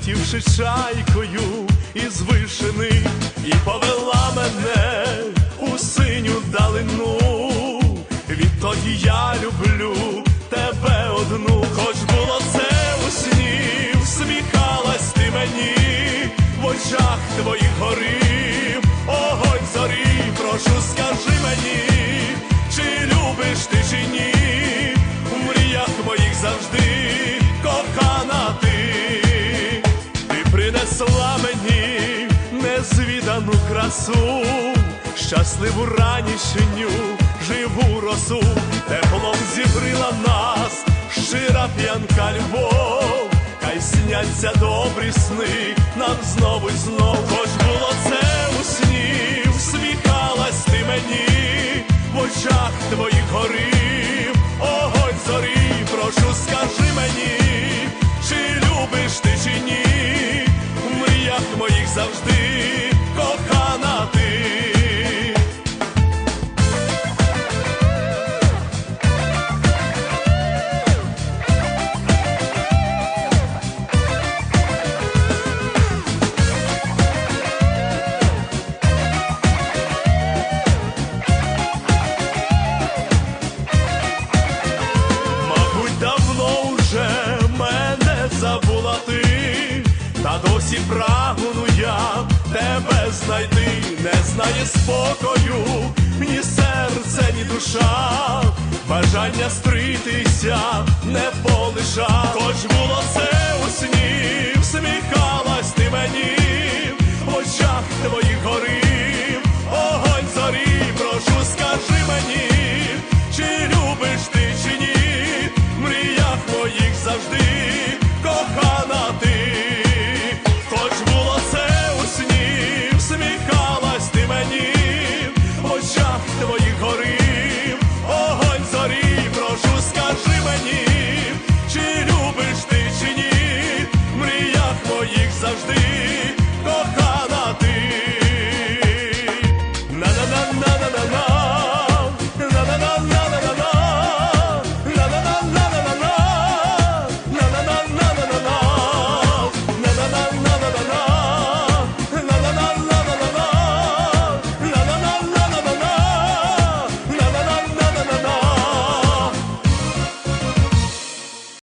прилетівши чайкою із вишини, і повела мене у синю далину. Відтоді я люблю тебе одну, хоч було це у сні, всміхалась ти мені, в очах твоїх горів, огонь зорі, прошу, скажи мені, красу, щасливу ранішню, живу росу, теплом зігріла нас, щира п'янка любов, хай сняться добрі сни, нам знову й знов, хоч було це у сні, всміхалась ти мені, в очах твоїх горів, досі прагну я тебе знайти, не знає спокою, ні серце, ні душа, бажання стритися не полиша, хоч було це у сні,